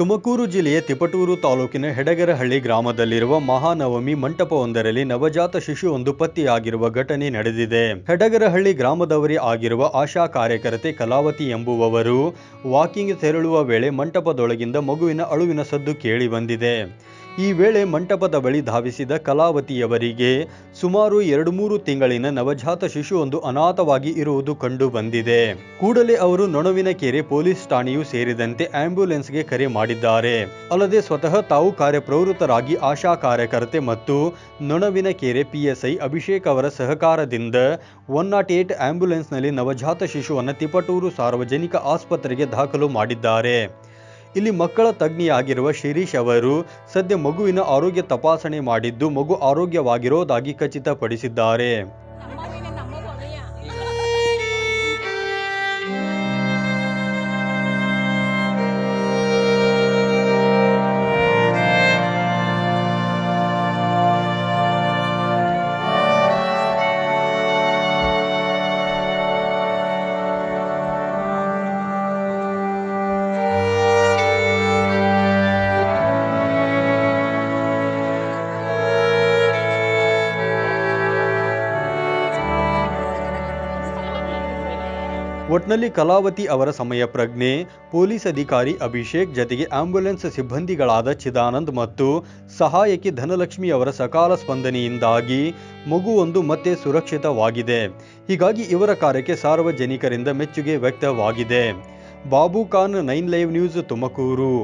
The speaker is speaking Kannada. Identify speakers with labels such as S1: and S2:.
S1: ತುಮಕೂರು ಜಿಲ್ಲೆಯ ತಿಪಟೂರು ತಾಲೂಕಿನ ಹೆಡಗರಹಳ್ಳಿ ಗ್ರಾಮದಲ್ಲಿರುವ ಮಹಾನವಮಿ ಮಂಟಪವೊಂದರಲ್ಲಿ ನವಜಾತ ಶಿಶುವೊಂದು ಪತ್ತೆಯಾಗಿರುವ ಘಟನೆ ನಡೆದಿದೆ. ಹೆಡಗರಹಳ್ಳಿ ಗ್ರಾಮದವರೇ ಆಗಿರುವ ಆಶಾ ಕಾರ್ಯಕರ್ತೆ ಕಲಾವತಿ ಎಂಬುವವರು ವಾಕಿಂಗ್ ತೆರಳುವ ವೇಳೆ ಮಂಟಪದೊಳಗಿಂದ ಮಗುವಿನ ಅಳುವಿನ ಸದ್ದು ಕೇಳಿ ಬಂದಿದೆ. ಈ ವೇಳೆ ಮಂಟಪದ ಬಳಿ ಧಾವಿಸಿದ ಕಲಾವತಿಯವರಿಗೆ ಸುಮಾರು ಎರಡು ಮೂರು ತಿಂಗಳಿನ ನವಜಾತ ಶಿಶುವೊಂದು ಅನಾಥವಾಗಿ ಇರುವುದು ಕಂಡು ಬಂದಿದೆ. ಕೂಡಲೇ ಅವರು ನೊಣವಿನ ಕೆರೆ ಪೊಲೀಸ್ ಠಾಣೆಯೂ ಸೇರಿದಂತೆ ಆಂಬ್ಯುಲೆನ್ಸ್ಗೆ ಕರೆ ಮಾಡಿದ್ದಾರೆ. ಅಲ್ಲದೆ ಸ್ವತಃ ತಾವು ಕಾರ್ಯಪ್ರವೃತ್ತರಾಗಿ ಆಶಾ ಕಾರ್ಯಕರ್ತೆ ಮತ್ತು ನೊಣವಿನ ಕೆರೆ ಪಿಎಸ್ಐ ಅಭಿಷೇಕ್ ಅವರ ಸಹಕಾರದಿಂದ ಒನ್ ನಾಟ್ ಏಟ್ ಆಂಬ್ಯುಲೆನ್ಸ್ನಲ್ಲಿ ನವಜಾತ ಶಿಶುವನ್ನು ತಿಪಟೂರು ಸಾರ್ವಜನಿಕ ಆಸ್ಪತ್ರೆಗೆ ದಾಖಲು ಮಾಡಿದ್ದಾರೆ. ಇಲ್ಲಿ ಮಕ್ಕಳ ತಜ್ಞೆಯಾಗಿರುವ ಶಿರೀಶ್ ಅವರು ಸದ್ಯ ಮಗುವಿನ ಆರೋಗ್ಯ ತಪಾಸಣೆ ಮಾಡಿದ್ದು ಮಗು ಆರೋಗ್ಯವಾಗಿರೋದಾಗಿ ಖಚಿತಪಡಿಸಿದ್ದಾರೆ. ಒಟ್ನಲ್ಲಿ ಕಲಾವತಿ ಅವರ ಸಮಯ ಪ್ರಜ್ಞೆ, ಪೊಲೀಸ್ ಅಧಿಕಾರಿ ಅಭಿಷೇಕ್, ಜತೆಗೆ ಆಂಬ್ಯುಲೆನ್ಸ್ ಸಿಬ್ಬಂದಿಗಳಾದ ಚಿದಾನಂದ್ ಮತ್ತು ಸಹಾಯಕಿ ಧನಲಕ್ಷ್ಮಿ ಅವರ ಸಕಾಲ ಸ್ಪಂದನೆಯಿಂದಾಗಿ ಮಗುವೊಂದು ಮತ್ತೆ ಸುರಕ್ಷಿತವಾಗಿದೆ. ಹೀಗಾಗಿ ಇವರ ಕಾರ್ಯಕ್ಕೆ ಸಾರ್ವಜನಿಕರಿಂದ ಮೆಚ್ಚುಗೆ ವ್ಯಕ್ತವಾಗಿದೆ. Babu Khan, nine live news Tumakuru.